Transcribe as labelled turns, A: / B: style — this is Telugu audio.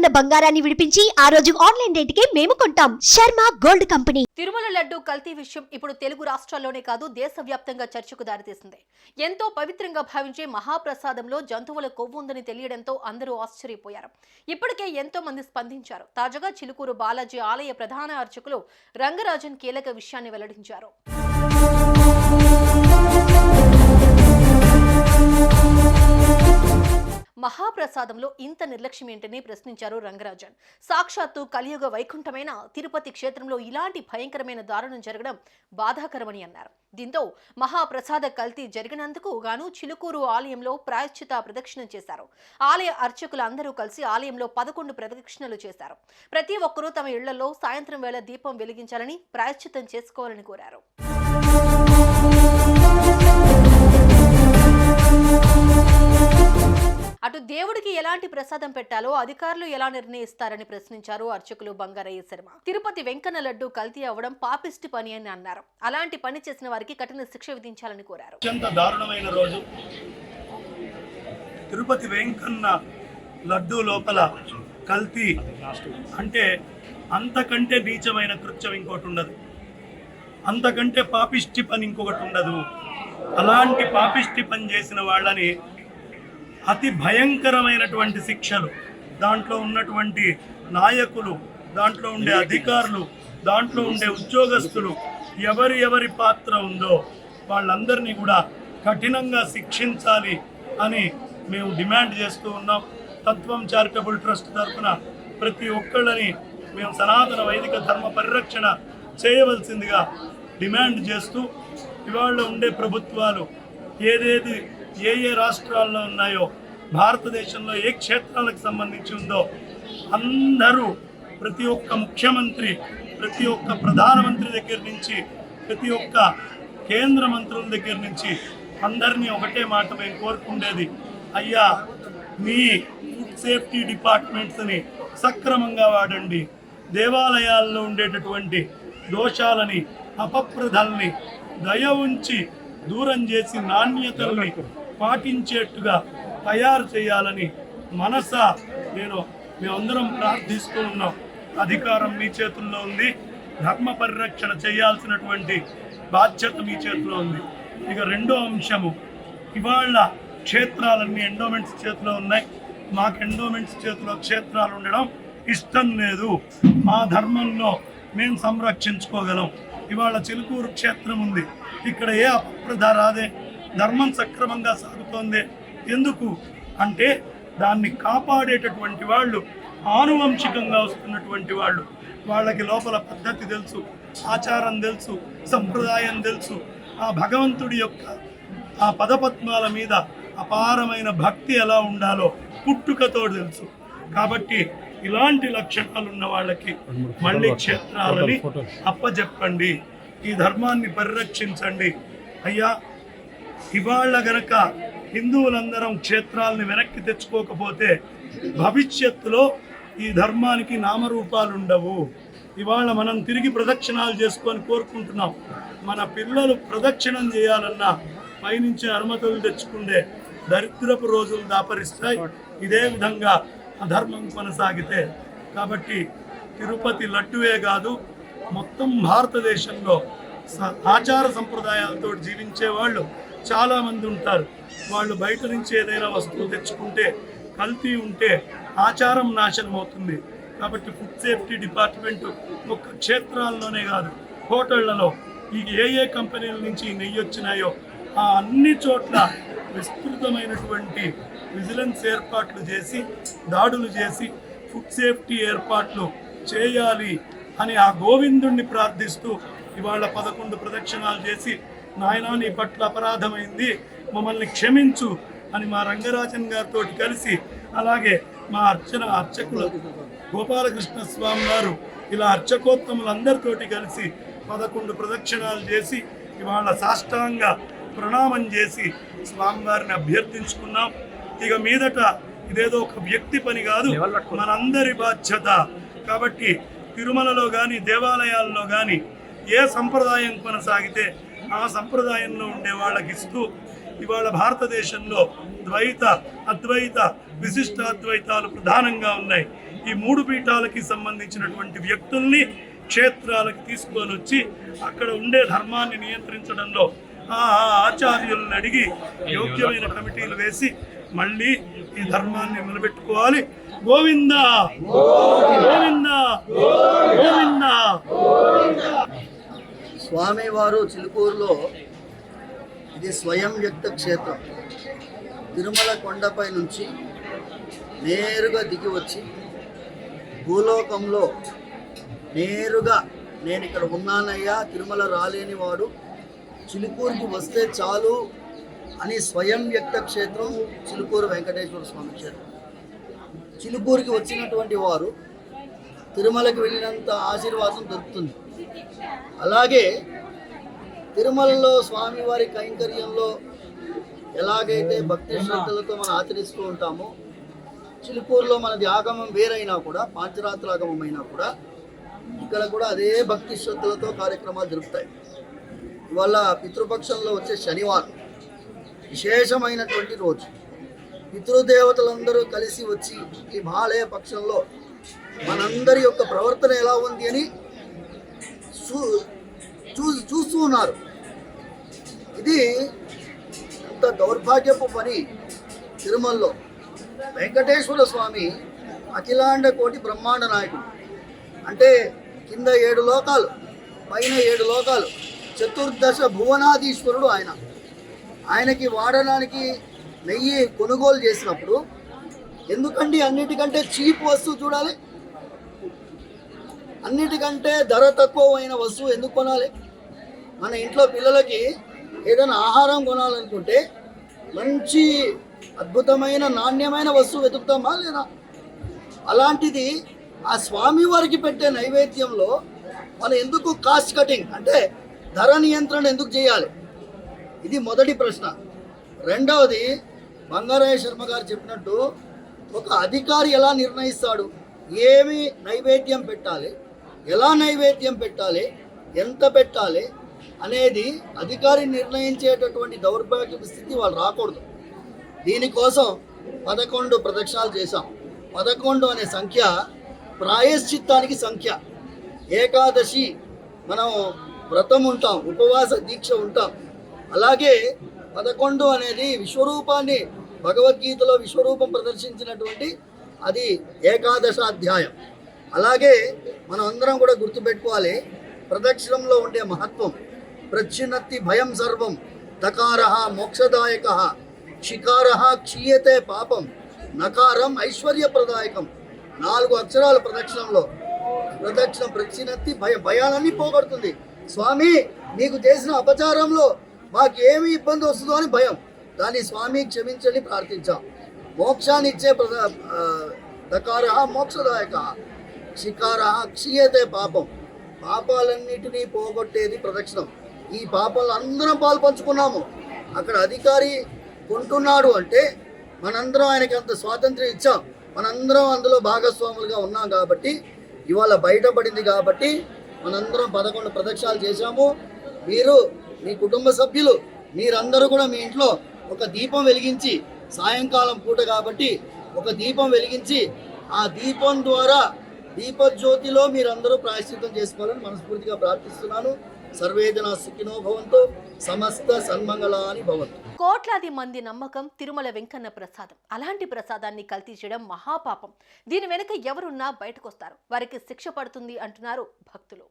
A: ఉన్న బంగారాన్ని విడిపించి ఆ రోజు ఆన్లైన్ రేటుకే మేము కొంటాం. Sharma gold company.
B: Tirumala laddu కల్తీ విషయం ఇప్పుడు తెలుగు రాష్ట్రాల్లోనే కాదు దేశవ్యాప్తంగా చర్చకు దారితీసింది. ఎంతో పవిత్రంగా భావించే మహాప్రసాదంలో జంతువుల కొవ్వు ఉందని తెలియడంతో అందరూ ఆశ్చర్యపోయారు. ఇప్పటికే ఎంతో మంది స్పందించారు. తాజాగా చిలుకూరు బాలాజీ ఆలయ ప్రధాన అర్చకులు రంగరాజన్ కీలక విషయాన్ని వెల్లడించారు. మహాప్రసాదంలో ఇంత నిర్లక్ష్యం ఏంటని ప్రశ్నించారు రంగరాజన్. సాక్షాత్తు కలియుగ వైకుంఠమైన తిరుపతి క్షేత్రంలో ఇలాంటి భయంకరమైన దారుణం జరగడం బాధాకరమని అన్నారు. దీంతో మహాప్రసాద కల్తీ జరిగినందుకు గాను చిలుకూరు ఆలయంలో ప్రాయశ్చిత ప్రదక్షిణం చేశారు. ఆలయ అర్చకులు అందరూ కలిసి ఆలయంలో పదకొండు ప్రదక్షిణలు చేశారు. ప్రతి ఒక్కరూ తమ ఇళ్ళలో సాయంత్రం వేళ దీపం వెలిగించాలని ప్రాయశ్చితం చేసుకోవాలని కోరారు. దేవుడికి ఎలాంటి ప్రసాదం పెట్టాలో అధికారులు ఎలా నిర్ణయిస్తారని ప్రశ్నించారు అర్చకులు బంగారయ్య శర్మ. తిరుపతి వెంకన్న లడ్డు కల్తీ అవ్వడం పాపిష్టి పని అని అన్నారు. అలాంటి పని చేసిన వారికి కఠిన శిక్ష విధించాలని కోరారు.
C: అత్యంత దారుణమైన రోజు. తిరుపతి వెంకన్న లడ్డు లోపల కల్తీ అంటే అంతకంటే నీచమైన కృత్యం ఇంకోటి ఉండదు. అంతకంటే పాపిష్టి పని ఇంకొకటి ఉండదు. అలాంటి పాపిష్టి పని చేసిన వాళ్ళని అతి భయంకరమైనటువంటి శిక్షలు దాంట్లో ఉన్నటువంటి నాయకులు దాంట్లో ఉండే అధికారులు దాంట్లో ఉండే ఉద్యోగస్తులు ఎవరి ఎవరి పాత్ర ఉందో వాళ్ళందరినీ కూడా కఠినంగా శిక్షించాలి అని మేము డిమాండ్ చేస్తూ ఉన్నాం. తత్వం చారిటబుల్ ట్రస్ట్ తరఫున ప్రతి ఒక్కళ్ళని మేము సనాతన వైదిక ధర్మ పరిరక్షణ చేయవలసిందిగా డిమాండ్ చేస్తూ ఇవాళ ఉండే ప్రభుత్వాలు ఏదేది ఏ ఏ రాష్ట్రాల్లో ఉన్నాయో భారతదేశంలో ఏ క్షేత్రాలకు సంబంధించి ఉందో అందరూ ప్రతి ఒక్క ముఖ్యమంత్రి ప్రతి ఒక్క ప్రధానమంత్రి దగ్గర నుంచి ప్రతి ఒక్క కేంద్ర మంత్రుల దగ్గర నుంచి అందరినీ ఒకటే మాట మేము కోరుకుండేది అయ్యా మీ ఫుడ్ సేఫ్టీ డిపార్ట్మెంట్స్ని సక్రమంగా వాడండి. దేవాలయాల్లో ఉండేటటువంటి దోషాలని అపప్రదల్ని దయ ఉంచి దూరం చేసి నాణ్యతల్ని పాటించేట్టుగా తయారు చేయాలని మనస నేను మేమందరం ప్రార్థిస్తూ ఉన్నాం. అధికారం మీ చేతుల్లో ఉంది. ధర్మ పరిరక్షణ చేయాల్సినటువంటి బాధ్యత మీ చేతిలో ఉంది. ఇక రెండో అంశము ఇవాళ క్షేత్రాలన్నీ ఎండోమెంట్స్ చేతిలో ఉన్నాయి. మాకు ఎండోమెంట్స్ చేతిలో క్షేత్రాలు ఉండడం ఇష్టం లేదు. మా ధర్మంలో మేము సంరక్షించుకోగలం. ఇవాళ చిలుకూరు క్షేత్రం ఉంది. ఇక్కడ ఏ అప్రధ రాదే. ధర్మం సక్రమంగా సాగుతోంది. ఎందుకు? అంటే దాన్ని కాపాడేటటువంటి వాళ్ళు ఆనువంశికంగా వస్తున్నటువంటి వాళ్ళు. వాళ్ళకి లోపల పద్ధతి తెలుసు ఆచారం తెలుసు సంప్రదాయం తెలుసు. ఆ భగవంతుడి యొక్క ఆ పదపద్మాల మీద అపారమైన భక్తి ఎలా ఉండాలో పుట్టుకతో తెలుసు. కాబట్టి ఇలాంటి లక్షణాలు ఉన్న వాళ్ళకి మళ్ళీ క్షేత్రాలని అప్పచెప్పండి ఈ ధర్మాన్ని పరిరక్షించండి. అయ్యా ఇవాళ గనక హిందువులందరం క్షేత్రాలను వెనక్కి తెచ్చుకోకపోతే భవిష్యత్తులో ఈ ధర్మానికి నామరూపాలు ఉండవు ఇవాళ మనం తిరిగి ప్రదక్షిణాలు చేసుకొని కోరుకుంటున్నాం. మన పిల్లలు ప్రదక్షిణం చేయాలన్నా పైనుంచి అనుమతులు తెచ్చుకుండే దరిద్రపు రోజులు దాపరిస్తాయి. ఇదే విధంగా అధర్మం కొనసాగితే. కాబట్టి తిరుపతి లడ్డువే కాదు మొత్తం భారతదేశంలో స- ఆచార సంప్రదాయాలతో జీవించే వాళ్ళు చాలామంది ఉంటారు. వాళ్ళు బయట నుంచి ఏదైనా వస్తువు తెచ్చుకుంటే కల్తీ ఉంటే ఆచారం నాశనం అవుతుంది. కాబట్టి ఫుడ్ సేఫ్టీ డిపార్ట్మెంట్ ఒక్క క్షేత్రాల్లోనే కాదు హోటళ్ళలో ఈ ఏ ఏ కంపెనీల నుంచి నెయ్యి వచ్చినాయో ఆ అన్ని చోట్ల విస్తృతమైనటువంటి విజిలెన్స్ ఏర్పాట్లు చేసి దాడులు చేసి ఫుడ్ సేఫ్టీ ఏర్పాట్లు చేయాలి అని ఆ గోవిందుణ్ణి ప్రార్థిస్తూ ఇవాళ పదకొండు ప్రదక్షిణాలు చేసి నాయనా నీ పట్ల అపరాధమైంది. మమ్మల్ని క్షమించు అని మా రంగరాజన్ గారితో కలిసి అలాగే మా అర్చన అర్చకులు గోపాలకృష్ణ స్వామి వారు ఇలా అర్చకోత్తములందరితోటి కలిసి పదకొండు ప్రదక్షిణాలు చేసి ఇవాళ సాష్టాంగ ప్రణామం చేసి స్వామివారిని అభ్యర్థించుకున్నాం. ఇక మీదట ఇదేదో ఒక వ్యక్తి పని కాదు. మనందరి బాధ్యత. కాబట్టి తిరుమలలో కానీ దేవాలయాల్లో కానీ ఏ సంప్రదాయం కొనసాగితే ఆ సంప్రదాయంలో ఉండే వాళ్ళకి ఇస్తూ ఇవాళ భారతదేశంలో ద్వైత అద్వైత విశిష్టాద్వైతాలు ప్రధానంగా ఉన్నాయి. ఈ మూడు పీఠాలకి సంబంధించినటువంటి వ్యక్తుల్ని క్షేత్రాలకు తీసుకొని వచ్చి అక్కడ ఉండే ధర్మాన్ని నియంత్రించడంలో ఆ ఆచార్యులను అడిగి యోగ్యమైన కమిటీలు వేసి మళ్ళీ ఈ ధర్మాన్ని నిలబెట్టుకోవాలి. గోవింద! గోవిందా!
D: స్వామివారు చిలుకూరులో ఇది స్వయం వ్యక్త క్షేత్రం. తిరుమల కొండపై నుంచి నేరుగా దిగి వచ్చి భూలోకంలో నేరుగా నేను ఇక్కడ ఉన్నానయ్యా తిరుమల రాలేని వాడు చిలుకూరుకి వస్తే చాలు అని స్వయం వ్యక్త క్షేత్రం చిలుకూరు వెంకటేశ్వర స్వామి క్షేత్రం. చిలుకూరుకి వచ్చినటువంటి వారు తిరుమలకి వెళ్ళినంత ఆశీర్వాదం దొరుకుతుంది. అలాగే తిరుమలలో స్వామివారి కైంకర్యంలో ఎలాగైతే భక్తి శ్రద్ధలతో మనం ఆచరిస్తూ ఉంటామో చిలుకూరులో మనది ఆగమం వేరైనా కూడా పాంచరాత్రాగమం అయినా కూడా ఇక్కడ కూడా అదే భక్తి శ్రద్ధలతో కార్యక్రమాలు జరుపుతాయి. ఇవాళ పితృపక్షంలో వచ్చే శనివారం విశేషమైనటువంటి రోజు. పితృదేవతలందరూ కలిసి వచ్చి ఈ మహాలయ పక్షంలో మనందరి యొక్క ప్రవర్తన ఎలా ఉంది అని చూ చూ చూస్తూ ఉన్నారు. ఇది అంత దౌర్భాగ్యపు పని తిరుమలలో. వెంకటేశ్వర స్వామి అఖిలాండ కోటి బ్రహ్మాండ నాయకుడు. అంటే కింద ఏడు లోకాలు పైన ఏడు లోకాలు. చతుర్దశ భువనాధీశ్వరుడు ఆయన. ఆయనకి వాడడానికి నెయ్యి కొనుగోలు చేసినప్పుడు ఎందుకండి అన్నిటికంటే చీప్ వస్తువు చూడాలి? అన్నిటికంటే ధర తక్కువైన వస్తువు ఎందుకు కొనాలి? మన ఇంట్లో పిల్లలకి ఏదైనా ఆహారం కొనాలనుకుంటే మంచి అద్భుతమైన నాణ్యమైన వస్తువు వెతుకుతామా లేదా? అలాంటిది ఆ స్వామి వారికి పెట్టే నైవేద్యంలో మనం ఎందుకు కాస్ట్ కటింగ్ అంటే ధర నియంత్రణ ఎందుకు చేయాలి? ఇది మొదటి ప్రశ్న. రెండవది బంగారాయ శర్మ గారు చెప్పినట్టు ఒక అధికారి ఎలా నిర్ణయిస్తాడు? ఏమి నైవేద్యం పెట్టాలి? ఎలా నైవేద్యం పెట్టాలి? ఎంత పెట్టాలి? అనేది అధికారి నిర్ణయించేటటువంటి దౌర్భాగ్య స్థితి వాళ్ళు రాకూడదు. దీనికోసం పదకొండు ప్రదక్షిణాలు చేశాం. పదకొండు అనే సంఖ్య ప్రాయశ్చిత్తానికి సంఖ్య. ఏకాదశి మనం వ్రతం ఉంటాం ఉపవాస దీక్ష ఉంటాం. అలాగే పదకొండు అనేది విశ్వరూపాన్ని భగవద్గీతలో విశ్వరూపం ప్రదర్శించినటువంటి అది ఏకాదశ అధ్యాయం అలాగే మనం అందరం కూడా గుర్తుపెట్టుకోవాలి ప్రదక్షిణంలో ఉండే మహత్వం ప్రచ్చిన్నత్తి భయం సర్వం తకార మోక్షదాయక క్షికార క్షీయతే పాపం నకారం ఐశ్వర్యప్రదాయకం. నాలుగు అక్షరాలు ప్రదక్షిణంలో. ప్రదక్షిణం ప్రచ్చినత్తి భయ భయాలన్నీ పోగొడుతుంది. స్వామి నీకు చేసిన అపచారంలో మాకేమి ఇబ్బంది వస్తుందో అని భయం. దాన్ని స్వామి క్షమించని ప్రార్థించాం. మోక్షాన్ని ఇచ్చే ప్రద దకార మోక్షదాయక. షికార క్షీయతే పాపం. పాపాలన్నిటినీ పోగొట్టేది ప్రదక్షిణం. ఈ పాపాలు అందరం పాలు పంచుకున్నాము. అక్కడ అధికారి కొంటున్నాడు అంటే మనందరం ఆయనకి అంత స్వాతంత్రం ఇచ్చాం. మనందరం అందులో భాగస్వాములుగా ఉన్నాం కాబట్టి ఇవాళ బయటపడింది కాబట్టి మనందరం పదకొండు ప్రదక్షిణాలు చేశాము. మీరు మీ కుటుంబ సభ్యులు మీరందరూ కూడా మీ ఇంట్లో ఒక దీపం వెలిగించి సాయంకాలం పూట కాబట్టి ఒక దీపం వెలిగించి ఆ దీపం ద్వారా దీపజ్యోతిలో మీరందరూ ప్రాయశ్చిత్తం చేసుకోవాలని మనస్ఫూర్తిగా ప్రార్థిస్తున్నాను. సర్వేజన సుఖినో భవంతో. సమస్త సన్మంగళాని భవంతు.
B: కోట్లాది మంది నమ్మకం తిరుమల వెంకన్న ప్రసాదం. అలాంటి ప్రసాదాన్ని కల్తీ చేయడం మహాపాపం. దీని వెనుక ఎవరున్నా బయటకొస్తారు. వారికి శిక్ష పడుతుంది అంటున్నారు భక్తులు.